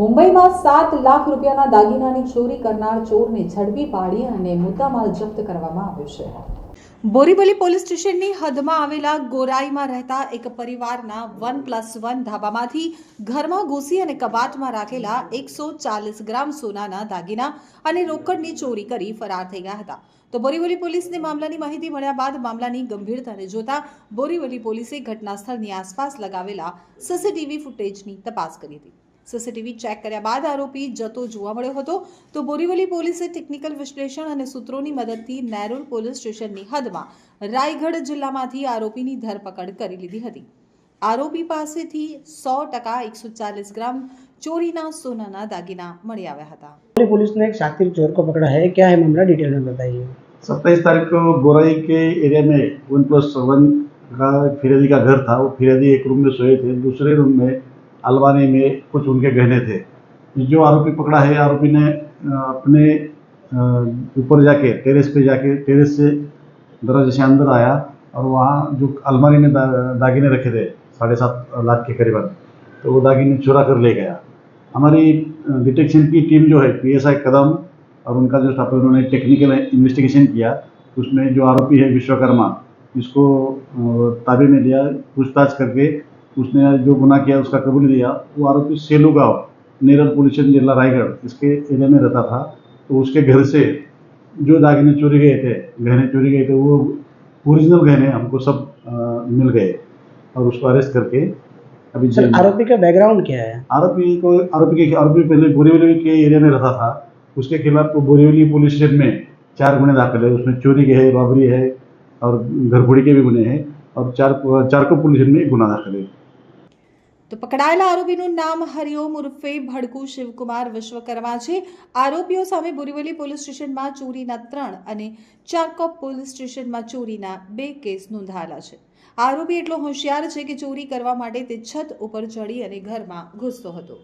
મુંબઈમાં સાત લાખ રૂપિયાના દાગીનાની ચોરી કરનાર ચોરને ઝડપી પાડી અને મુદ્દામાલ જપ્ત કરવામાં આવ્યો છે. બોરીવલી પોલીસ સ્ટેશનની હદમાં આવેલા ગોરાઈમાં રહેતા એક પરિવારના વન પ્લસ વન ધાબામાંથી ઘરમાં ઘૂસી અને કબાટમાં રાખેલા એકસો ચાલીસ ગ્રામ સોનાના દાગીના અને રોકડની ચોરી કરી ફરાર થઈ ગયા હતા. તો બોરીવલી પોલીસને મામલાની માહિતી મળ્યા બાદ મામલાની ગંભીરતાને જોતા બોરીવલી પોલીસે ઘટના સ્થળની આસપાસ લગાવેલા સીસીટીવી ફૂટેજની તપાસ કરી હતી. સીસીટીવી ચેક કર્યા બાદ આરોપી જતો જોવા મળ્યો હતો તો બોરીવલી પોલીસે ટેકનિકલ વિશ્લેષણ અને સૂત્રોની મદદથી નેરુલ પોલીસ સ્ટેશનની હદમાં રાયગઢ જિલ્લામાંથી આરોપીની ધરપકડ કરી લીધી હતી આરોપી પાસેથી સો ટકા એકસો ચાલીસ ગ્રામ ચોરીના સોનાના દાગીના મળી આવ્યા હતા दिल्ली पुलिस ने एक शातिर चोर को पकड़ा है क्या है मामला डिटेल में बताइए सत्ताईस तारीख को गोराई के एरिया में वन प्लस वन का फिरदी का घर था वो फिरदी एक रूम में सोए थे दूसरे रूम में अलमारी में कुछ उनके गहने थे। जो आरोपी पकड़ा है आरोपी ने अपने ऊपर जाके टेरेस पे जाके टेरेस से दरवाजे से अंदर आया और वहाँ जो अलमारी में दा, दागिने रखे थे साढ़े सात लाख के करीबन तो वो दागिने चुरा कर ले गया। हमारी डिटेक्शन की टीम जो है पीएसआई कदम और उनका जो स्टाफ उन्होंने टेक्निकल इन्वेस्टिगेशन किया। उसमें जो आरोपी है विश्वकर्मा इसको ताबे में लिया पूछताछ करके उसने जो गुनाह किया उसका कबूल दिया वो आरोपी सेलू गाँव नेरल पुलिस स्टेशन जिला रायगढ़ इसके एरिया में रहता था। तो उसके घर से जो दागिने चोरी गए थे गहने चोरी गए थे वो ओरिजिनल गहने हमको सब अ, मिल गए और उसको अरेस्ट करके अभी सर आरोपी का बैकग्राउंड क्या है? आरोपी को आरोपी के आरोपी पहले बोरीवली के एरिया में रहता था। उसके खिलाफ तो बोरीवली पुलिस स्टेशन में चार गुने दाखिल है। उसमें चोरी के है रॉबरी है और घरफोड़ी के भी गुने हैं और चार चार को पुलिस स्टेशन में एक गुना दाखिल है। તો પકડાયેલા આરોપીનું નામ હરિઓમ ઉર્ફે ભડકુ શિવકુમાર વિશ્વકર્મા છે. આરોપીઓ સામે બોરીવલી પોલીસ સ્ટેશનમાં ચોરીના ત્રણ અને ચારકોપ પોલીસ સ્ટેશનમાં ચોરીના બે કેસ નોંધાયેલા છે. આરોપી એટલો હોશિયાર છે કે ચોરી કરવા માટે તે છત ઉપર ચડી અને ઘરમાં ઘૂસતો હતો.